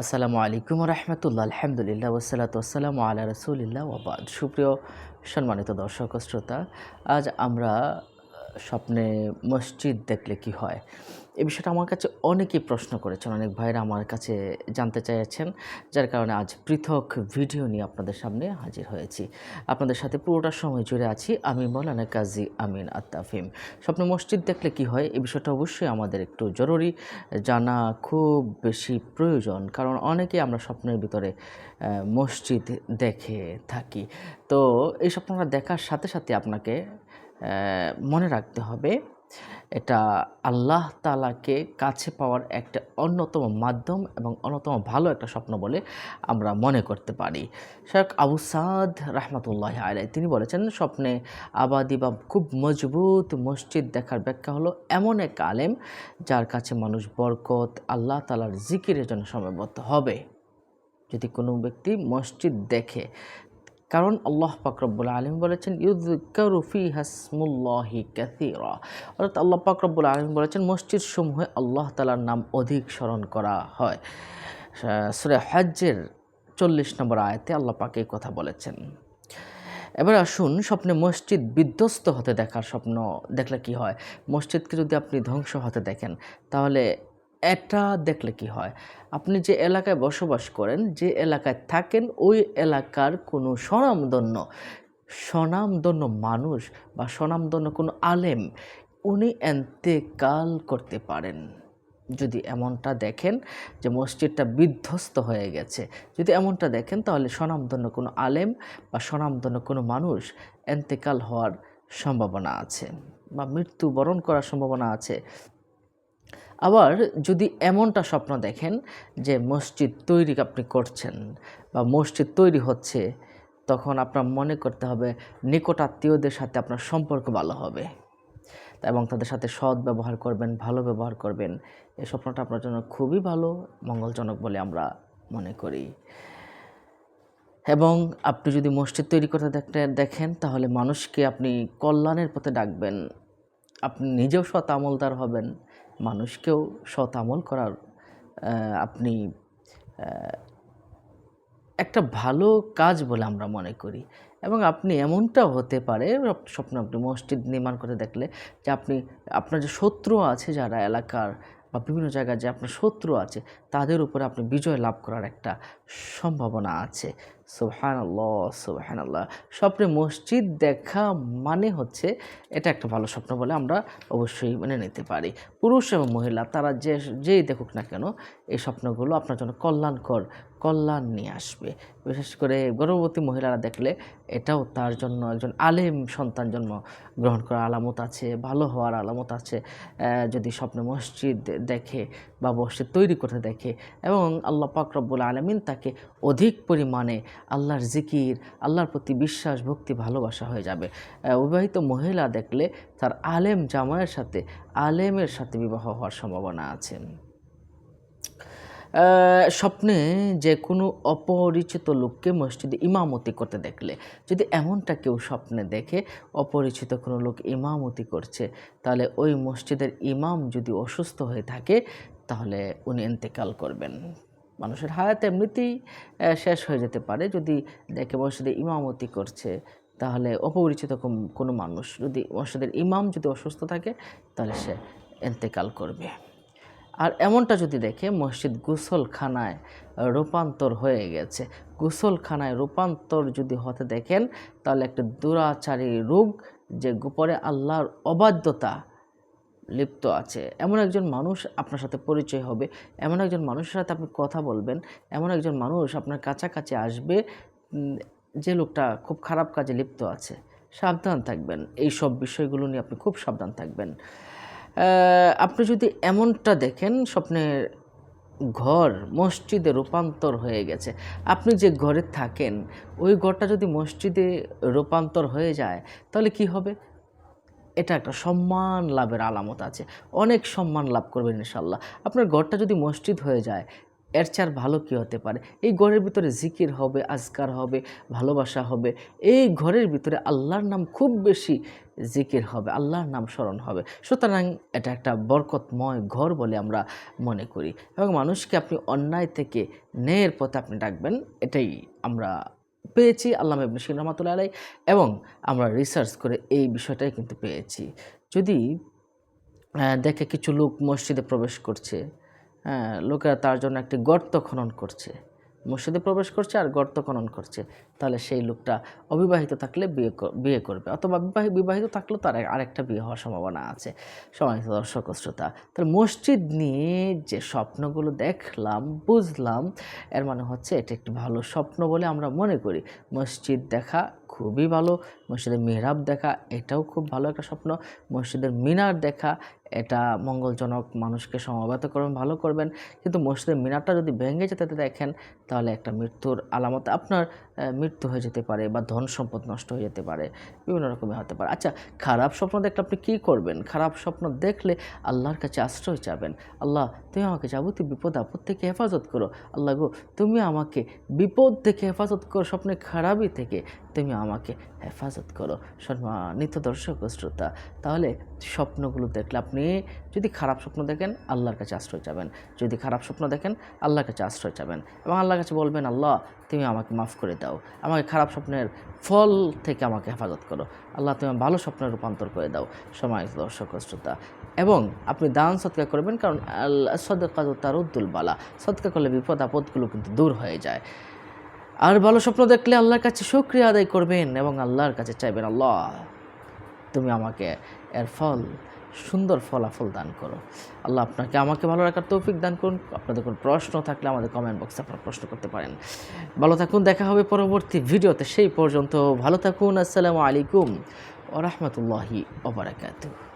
আসসালামু আলাইকুম রহমতুল্লাহ আলহামদুলিল্লাহ ওসালাত আসসালামু আল্লাহ রসুলিল্লাহ ওবাদ সুপ্রিয় সম্মানিত দর্শক শ্রোতা, আজ আমরা স্বপ্নে মসজিদ দেখলে কি হয়? এ বিষয়টা আমার কাছে অনেকেই প্রশ্ন করেছেন, অনেক ভাইরা আমার কাছে জানতে চাইছেন যার কারণে আজ পৃথক ভিডিও নিয়ে আপনাদের সামনে হাজির হয়েছি। আপনাদের সাথে পুরোটা সময় জুড়ে আছি, আমি মৌলানা কাজী আমিন আত্তাফিম। স্বপ্নে মসজিদ দেখলে কি হয়? এই বিষয়টা অবশ্যই আমাদের একটু জরুরি, জানা খুব বেশি প্রয়োজন, কারণ অনেকেই আমরা স্বপ্নের ভিতরে মসজিদ দেখে থাকি। তো এই স্বপ্নটা দেখার সাথে সাথে আপনাকে মনে রাখতে হবে, এটা আল্লাহ তালাকে কাছে পাওয়ার একটা অন্যতম মাধ্যম এবং অন্যতম ভালো একটা স্বপ্ন বলে আমরা মনে করতে পারি। শেখ আবু সাদ রহমতুল্লাহ আলাই তিনি বলেছেন, স্বপ্নে আবাদি বা খুব মজবুত মসজিদ দেখার ব্যাখ্যা হলো এমন এক আলেম যার কাছে মানুষ বরকত, আল্লাহ তালার জিকিরের জন্য সময়বদ্ধ হবে। যদি কোনো ব্যক্তি মসজিদ দেখে কারণ আল্লাহ পাকরব্বুল আলম বলেছেন ইউদ্কারুফি হাসমুল্লাহি ক্যাথিরা অর্থাৎ আল্লাহ পাকরব্বুল আলম বলেছেন মসজিদ সমূহে আল্লাহ তালার নাম অধিক স্মরণ করা হয়। সুরে হজ্জের চল্লিশ নম্বর আয়তে আল্লাহ পাক এই কথা বলেছেন। এবার আসুন স্বপ্নে মসজিদ বিধ্বস্ত হতে দেখার স্বপ্ন দেখলে কি হয়? মসজিদকে যদি আপনি ধ্বংস হতে দেখেন, তাহলে এটা দেখলে কি হয়? আপনি যে এলাকায় বসবাস করেন, যে এলাকায় থাকেন, ওই এলাকার কোনো স্বনামধন্য স্বনামধন্য মানুষ বা স্বনামধন্য কোনো আলেম, উনি এন্তেকাল করতে পারেন। যদি এমনটা দেখেন যে মসজিদটা বিধ্বস্ত হয়ে গেছে, যদি এমনটা দেখেন, তাহলে স্বনামধন্য কোনো আলেম বা স্বনামধন্য কোনো মানুষ এন্তেকাল হওয়ার সম্ভাবনা আছে বা মৃত্যুবরণ করার সম্ভাবনা আছে। আবার যদি এমনটা স্বপ্ন দেখেন যে মসজিদ তৈরি আপনি করছেন বা মসজিদ তৈরি হচ্ছে, তখন আপনার মনে করতে হবে নিকট আত্মীয়দের সাথে আপনার সম্পর্ক ভালো হবে। এবং তাদের সাথে সৎ ব্যবহার করবেন, ভালো ব্যবহার করবেন এই স্বপ্নটা আপনার জন্য খুবই ভালো, মঙ্গলজনক বলে আমরা মনে করি। এবং আপনি যদি মসজিদ তৈরি করতে দেখেন, তাহলে মানুষকে আপনি কল্যাণের পথে ডাকবেন। আপনি নিজেও সৎ আমলদার হবেন। মানুষকেও সৎ আমল করার আপনি একটা ভালো কাজ বলে আমরা মনে করি। এবং আপনি এমনটাও হতে পারে, স্বপ্ন আপনি মসজিদ নির্মাণ করে দেখলে যে আপনি, আপনার যে শত্রু আছে যারা এলাকার বা বিভিন্ন জায়গায় যে আপনার শত্রু আছে, তাদের উপরে আপনি বিজয় লাভ করার একটা সম্ভাবনা আছে। সুবহান আল্লাহ সুবহান আল্লাহ স্বপ্নে মসজিদ দেখা মানে হচ্ছে এটা একটা ভালো স্বপ্ন বলে আমরা অবশ্যই মেনে নিতে পারি। পুরুষ এবং মহিলা, তারা যে, যেই দেখুক না কেন, এই স্বপ্নগুলো আপনার জন্য কল্যাণকর, কল্যাণ নিয়ে আসবে। বিশেষ করে গর্ভবতী মহিলারা দেখলে এটাও তার জন্য একজন আলেম সন্তান জন্ম গ্রহণ করার আলামত আছে, ভালো হওয়ার আলামত আছে যদি স্বপ্নে মসজিদ দেখে বা মসজিদ তৈরি করতে দেখে। এবং আল্লাহ পাক রব্বুল আলমিন তাকে অধিক পরিমাণে আল্লাহর জিকির আল্লাহর প্রতি বিশ্বাস ভক্তি ভালোবাসা হয়ে যাবে। আহ, বিবাহিত মহিলা দেখলে তার আলেম জামায়ের সাথে আলেমের সাথে বিবাহ হওয়ার সম্ভাবনা আছে। স্বপ্নে যে কোনো অপরিচিত লোককে মসজিদে ইমামতি করতে দেখলে যদি এমনটা কেউ স্বপ্নে দেখে অপরিচিত কোনো লোক ইমামতি করছে তাহলে ওই মসজিদের ইমাম যদি অসুস্থ হয়ে থাকে তাহলে উনি ইন্তেকাল করবেন। মানুষের হায়াত এমনিতেই শেষ হয়ে যেতে পারে। যদি দেখে মসজিদে ইমামতি করছে, তাহলে অপরিচিত কোনো মানুষ যদি মসজিদের ইমাম যদি অসুস্থ থাকে, তাহলে সে ইন্তেকাল করবে। আর এমনটা যদি দেখে, মসজিদ গোসলখানায় রূপান্তর হয়ে গেছে। গোসলখানায় রূপান্তর যদি হতে দেখেন, তাহলে একটা দুরাচারী রোগ, যে গোপরে আল্লাহর অবাধ্যতা লিপ্ত আছে। এমন একজন মানুষ আপনার সাথে পরিচয় হবে, এমন একজন মানুষের সাথে আপনি কথা বলবেন, এমন একজন মানুষ আপনার কাছাকাছি আসবে যে লোকটা খুব খারাপ কাজে লিপ্ত আছে। সাবধান থাকবেন, এই সব বিষয়গুলো নিয়ে আপনি খুব সাবধান থাকবেন। আপনি যদি এমনটা দেখেন, স্বপ্নের ঘর মসজিদে রূপান্তর হয়ে গেছে। আপনি যে ঘরে থাকেন, ওই ঘরটা যদি মসজিদে রূপান্তর হয়ে যায়, তাহলে কি হবে? এটা একটা সম্মান লাভের আলামত আছে। অনেক সম্মান লাভ করবেন ইনশাল্লাহ আপনার ঘরটা যদি মসজিদ হয়ে যায়, এর চার ভালো কী হতে পারে? এই ঘরের ভিতরে জিকির হবে, আজকার হবে, ভালোবাসা হবে। এই ঘরের ভিতরে আল্লাহর নাম খুব বেশি জিকির হবে, আল্লাহর নাম স্মরণ হবে। সুতরাং এটা একটা বরকতময় ঘর বলে আমরা মনে করি। এবং মানুষকে আপনি অন্যায় থেকে ন্যায়ের পথে আপনি ডাকবেন, এটাই আমরা পেয়েছি, আল্লাহ ইবনু সিন রহমাতুল্লা আলাই এবং আমরা রিসার্চ করে এই বিষয়টাই কিন্তু পেয়েছি। যদি দেখে কিছু লোক মসজিদে প্রবেশ করছে হ্যাঁ লোকেরা তার জন্য একটি গর্ত খনন করছে মসজিদে প্রবেশ করছে আর গর্ত খনন করছে। তাহলে সেই লোকটা অবিবাহিত থাকলে বিয়ে বিয়ে করবে। অথবা বিবাহিত থাকলেও তার আরেকটা বিয়ে হওয়ার সম্ভাবনা আছে। সম্মানিত দর্শক শ্রোতা, তাহলে মসজিদ নিয়ে যে স্বপ্নগুলো দেখলাম, বুঝলাম, এর মানে হচ্ছে এটা একটি ভালো স্বপ্ন বলে আমরা মনে করি। মসজিদ দেখা খুবই ভালো, মসজিদের মেহরাব দেখা এটাও খুব ভালো একটা স্বপ্ন, মসজিদের মিনার দেখা এটা মঙ্গলজনক মানুষকে সমবেত করবেন, ভালো করবেন। কিন্তু মসজিদের মিনারটা যদি ভেঙে যেতে দেখেন, তাহলে একটা মৃত্যুর আলামত। আপনার মৃত্যু হয়ে যেতে পারে বা ধন সম্পদ নষ্ট হয়ে যেতে পারে, বিভিন্ন রকমের হতে পারে। আচ্ছা খারাপ স্বপ্ন দেখলে আপনি কী করবেন? খারাপ স্বপ্ন দেখলে আল্লাহর কাছে আশ্রয় চাবেন। আল্লাহ, তুমি আমাকে যাবতীয় বিপদ, আপদ থেকে হেফাজত করো। আল্লাহ গো, তুমি আমাকে বিপদ থেকে হেফাজত করো স্বপ্নে খারাপই থেকে তুমি আমাকে হেফাজত করো। সম্মানিত দর্শক শ্রোতা, তাহলে স্বপ্নগুলো দেখলে আপনি যদি খারাপ স্বপ্ন দেখেন, আল্লাহর কাছে আশ্রয় চাবেন। যদি খারাপ স্বপ্ন দেখেন, আল্লাহর কাছে আশ্রয় চাবেন। এবং আল্লাহর কাছে বলবেন, আল্লাহ তুমি আমাকে মাফ করে দাও। আমাকে খারাপ স্বপ্নের ফল থেকে আমাকে হেফাজত করো। আল্লাহ তুমি ভালো স্বপ্নে রূপান্তর করে দাও। সময় দর্শক শ্রোতা। এবং আপনি দান সৎকার করবেন কারণ আল্লাহ সদকা তার উদ্দুল বালা। সৎকার করলে বিপদ আপদগুলো কিন্তু দূর হয়ে যায়। আর ভালো স্বপ্ন দেখলে আল্লাহর কাছে শুক্রিয়া আদায় করবেন এবং আল্লাহর কাছে চাইবেন, আল্লাহ, তুমি আমাকে এর ফল সুন্দর ফলাফল দান করো। আল্লাহ আপনাকে আমাকে ভালো রাখার তৌফিক দান করুন। আপনাদের কোনো প্রশ্ন থাকলে আমাদের কমেন্ট বক্সে আপনারা প্রশ্ন করতে পারেন। ভালো থাকুন, দেখা হবে পরবর্তী ভিডিওতে। সেই পর্যন্ত ভালো থাকুন, আসসালামু আলাইকুম ও রহমতুল্লাহি ওবরাকাতুহ